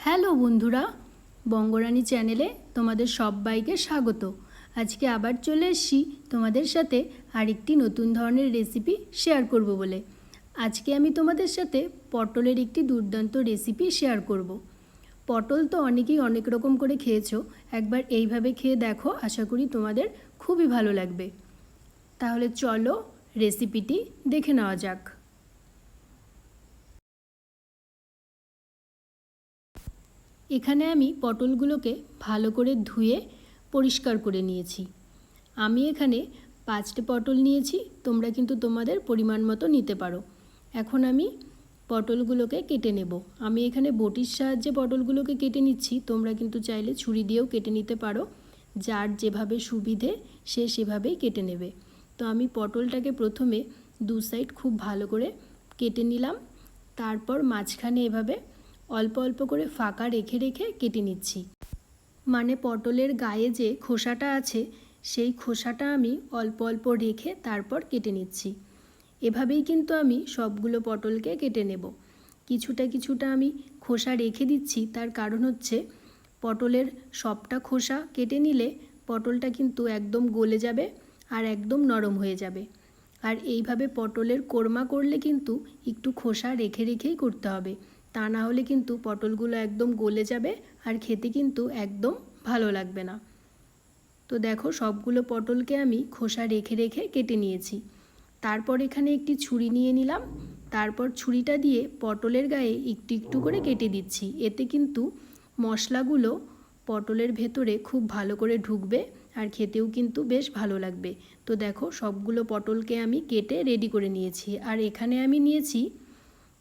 Hello বন্ধুরা, বঙ্গরানী চ্যানেলে তোমাদের সবাইকে স্বাগত। আজকে আবার চলে এসছি তোমাদের সাথে আরেকটি নতুন ধরনের রেসিপি শেয়ার করব বলে। আজকে আমি তোমাদের সাথে পটলের একটি দুর্দান্ত রেসিপি শেয়ার করব। পটল তো অনেকেই অনেক রকম করে খেয়েছো, একবার এইভাবে খেয়ে দেখো, আশা করি তোমাদের খুবই ভালো লাগবে। তাহলে চলো রেসিপিটি দেখে নেওয়া যাক। এখানে আমি পটলগুলোকে ভালো করে ধুয়ে পরিষ্কার করে নিয়েছি। আমি এখানে পাঁচটা পটল নিয়েছি, তোমরা কিন্তু তোমাদের পরিমাণ মতো নিতে পারো। এখন আমি পটলগুলোকে কেটে নেব। আমি এখানে বটির সাহায্যে পটলগুলোকে কেটে নিচ্ছি, তোমরা কিন্তু চাইলে ছুরি দিয়েও কেটে নিতে পারো। যার যেভাবে সুবিধে, সে সেভাবেই কেটে নেবে। তো আমি পটলটাকে প্রথমে দু সাইড খুব ভালো করে কেটে নিলাম। তারপর মাঝখানে এভাবে অল্প অল্প করে ফাঁকা রেখে রেখে কেটে নিচ্ছি। মানে পটলের গায়ে যে খোসাটা আছে, সেই খোসাটা আমি অল্প অল্প রেখে তারপর কেটে নিচ্ছি। এভাবেই কিন্তু আমি সবগুলো পটলকে কেটে নেব। কিছুটা কিছুটা আমি খোসা রেখে দিচ্ছি, তার কারণ হচ্ছে পটলের সবটা খোসা কেটে নিলে পটলটা কিন্তু একদম গলে যাবে আর একদম নরম হয়ে যাবে। আর এইভাবে পটলের কোরমা করলে কিন্তু একটু খোসা রেখে রেখেই করতে হবে। তা না হলে কিন্তু পটলগুলো একদম গলে যাবে আর খেতে কিন্তু একদম ভালো লাগবে না। তো দেখো সবগুলো পটলকে আমি খোসা রেখে রেখে কেটে নিয়েছি। তারপর এখানে একটি ছুরি নিয়ে নিলাম। তারপর ছুরিটা দিয়ে পটলের গায়ে একটু একটু করে কেটে দিচ্ছি। এতে কিন্তু মশলাগুলো পটলের ভেতরে খুব ভালো করে ঢুকবে আর খেতেও কিন্তু বেশ ভালো লাগবে। তো দেখো সবগুলো পটলকে আমি কেটে রেডি করে নিয়েছি। আর এখানে আমি নিয়েছি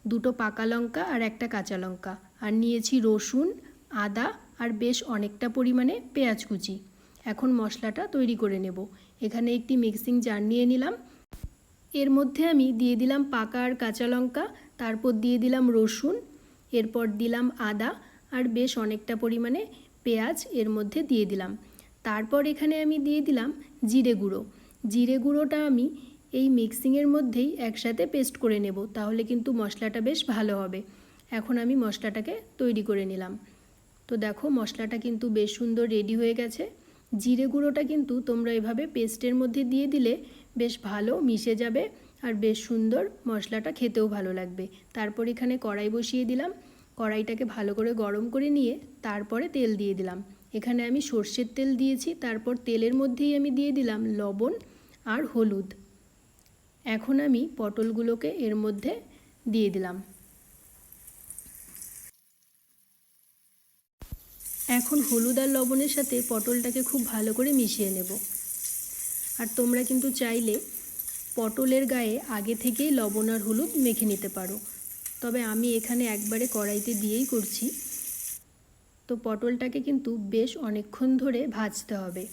দুটো পাকা লঙ্কা আর একটা কাঁচা লঙ্কা। আর নিয়েছি রসুন, আদা আর বেশ অনেকটা পরিমাণে পেঁয়াজ কুচি। এখন মশলাটা তৈরি করে নেব। এখানে একটি মিক্সিং জার নিয়ে নিলাম। এর মধ্যে আমি দিয়ে দিলাম পাকা আর কাঁচা লঙ্কা, তারপর দিয়ে দিলাম রসুন, এরপর দিলাম আদা আর বেশ অনেকটা পরিমাণে পেঁয়াজ এর মধ্যে দিয়ে দিলাম। তারপর এখানে আমি দিয়ে দিলাম জিরে গুঁড়ো। জিরে গুঁড়োটা আমি এই মিক্সিংয়ের মধ্যেই একসাথে পেস্ট করে নেব, তাহলে কিন্তু মশলাটা বেশ ভালো হবে। এখন আমি মশলাটাকে তৈরি করে নিলাম। তো দেখো, মশলাটা কিন্তু বেশ সুন্দর রেডি হয়ে গেছে। জিরে গুঁড়োটা কিন্তু তোমরা এভাবে পেস্টের মধ্যে দিয়ে দিলে বেশ ভালো মিশে যাবে আর বেশ সুন্দর মশলাটা খেতেও ভালো লাগবে। তারপর এখানে কড়াই বসিয়ে দিলাম। কড়াইটাকে ভালো করে গরম করে নিয়ে তারপরে তেল দিয়ে দিলাম। এখানে আমি সর্ষের তেল দিয়েছি, তারপর তেলের মধ্যেই আমি দিয়ে দিলাম লবণ আর হলুদ। এখন আমি পটলগুলোকে এর মধ্যে দিয়ে দিলাম। এখন হলুদ আর লবণের সাথে পটলটাকে খুব ভালো করে মিশিয়ে নেব। আর তোমরা কিন্তু চাইলে পটলের গায়ে আগে থেকেই লবণ আর হলুদ মেখে নিতে পারো। তবে আমি এখানে একবারে কড়াইতে দিয়েই করছি। তো পটলটাকে কিন্তু বেশ অনেকক্ষণ ধরে ভাজতে হবে।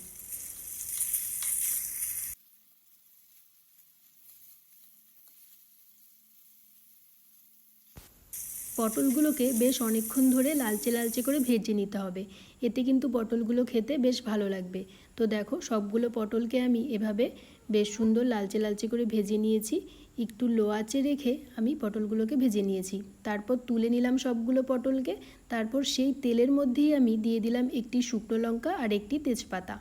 পটলগুলোকে বেশ অনেকক্ষণ ধরে লালচে লালচে করে ভেজে নিতে হবে। এতে কিন্তু পটলগুলো খেতে বেশ ভালো লাগবে। তো দেখো, সবগুলো পটলকে আমি এভাবে বেশ সুন্দর লালচে লালচে করে ভেজে নিয়েছি। একটু লো আঁচে রেখে আমি পটলগুলোকে ভেজে নিয়েছি। তারপর তুলে নিলাম সবগুলো পটলকে। তারপর সেই তেলের মধ্যেই আমি দিয়ে দিলাম একটি শুকনো লঙ্কা আর একটি তেজপাতা।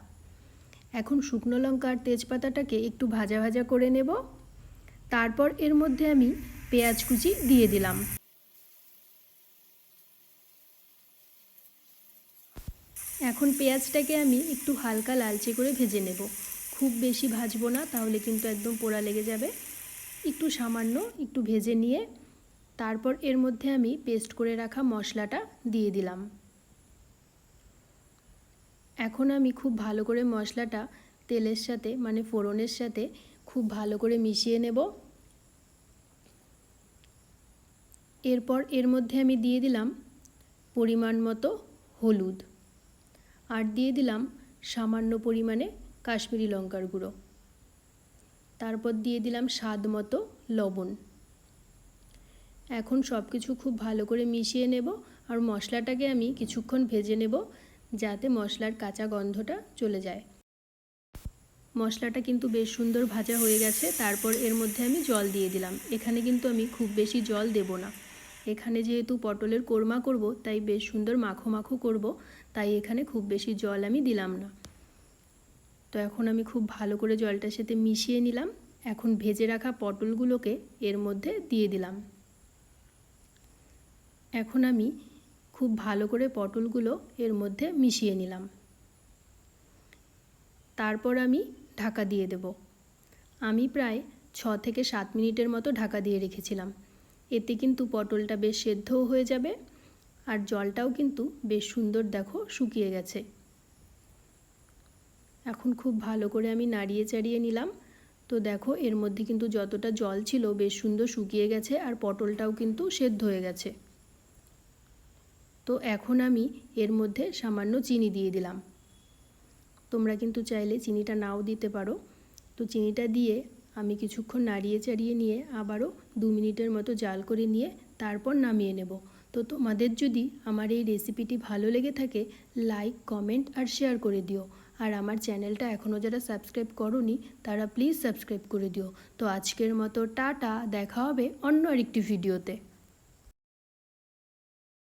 এখন শুকনো লঙ্কা আর তেজপাতাটাকে একটু ভাজা ভাজা করে নেব। তারপর এর মধ্যে আমি পেঁয়াজ কুচি দিয়ে দিলাম। এখন পেঁয়াজটাকে আমি একটু হালকা লালচে করে ভেজে নেব। খুব বেশি ভাজবো না, তাহলে কিন্তু একদম পোড়া লেগে যাবে। একটু সামান্য একটু ভেজে নিয়ে, তারপর এর মধ্যে আমি পেস্ট করে রাখা মশলাটা দিয়ে দিলাম। এখন আমি খুব ভালো করে মশলাটা তেলের সাথে মানে ফোড়নের সাথে খুব ভালো করে মিশিয়ে নেব। এরপর এর মধ্যে আমি দিয়ে দিলাম পরিমাণ মতো হলুদ। আর দিয়ে দিলাম সামান্য পরিমাণে কাশ্মীরি লঙ্কার গুঁড়ো। তারপর দিয়ে দিলাম স্বাদ মতো লবণ। এখন সব কিছু খুব ভালো করে মিশিয়ে নেব আর মশলাটাকে আমি কিছুক্ষণ ভেজে নেব যাতে মশলার কাঁচা গন্ধটা চলে যায়। মশলাটা কিন্তু বেশ সুন্দর ভাজা হয়ে গেছে, তারপর এর মধ্যে আমি জল দিয়ে দিলাম। এখানে কিন্তু আমি খুব বেশি জল দেব না। এখানে যেহেতু পটলের কোরমা করব, তাই বেশ সুন্দর মাখো মাখো করব, তাই এখানে খুব বেশি জল আমি দিলাম না। তো এখন আমি খুব ভালো করে জলটার সাথে মিশিয়ে নিলাম। এখন ভেজে রাখা পটলগুলোকে এর মধ্যে দিয়ে দিলাম। এখন আমি খুব ভালো করে পটলগুলো এর মধ্যে মিশিয়ে নিলাম। তারপর আমি ঢাকা দিয়ে দেব। আমি প্রায় ছ থেকে সাত মিনিটের মতো ঢাকা দিয়ে রেখেছিলাম। এতে কিন্তু পটলটা বেশ সেদ্ধও হয়ে যাবে আর জলটাও কিন্তু বেশ সুন্দর দেখো শুকিয়ে গেছে। এখন খুব ভালো করে আমি নাড়িয়ে চাড়িয়ে নিলাম। তো দেখো এর মধ্যে কিন্তু যতটা জল ছিল বেশ সুন্দর শুকিয়ে গেছে আর পটলটাও কিন্তু সেদ্ধ হয়ে গেছে। তো এখন আমি এর মধ্যে সামান্য চিনি দিয়ে দিলাম। তোমরা কিন্তু চাইলে চিনিটা নাও দিতে পারো। তো চিনিটা দিয়ে আমি কিছুক্ষণ নাড়িয়ে চাড়িয়ে নিয়ে আবারও দু মিনিটের মতো জাল করে নিয়ে তারপর নামিয়ে নেব। তো তোমাদের যদি আমার এই রেসিপিটি ভালো লেগে থাকে, লাইক, কমেন্ট আর শেয়ার করে দিও। আর আমার চ্যানেলটা এখনও যারা সাবস্ক্রাইব করনি, তারা প্লিজ সাবস্ক্রাইব করে দিও। তো আজকের মতো টাটা, দেখা হবে অন্য আরেকটি ভিডিওতে।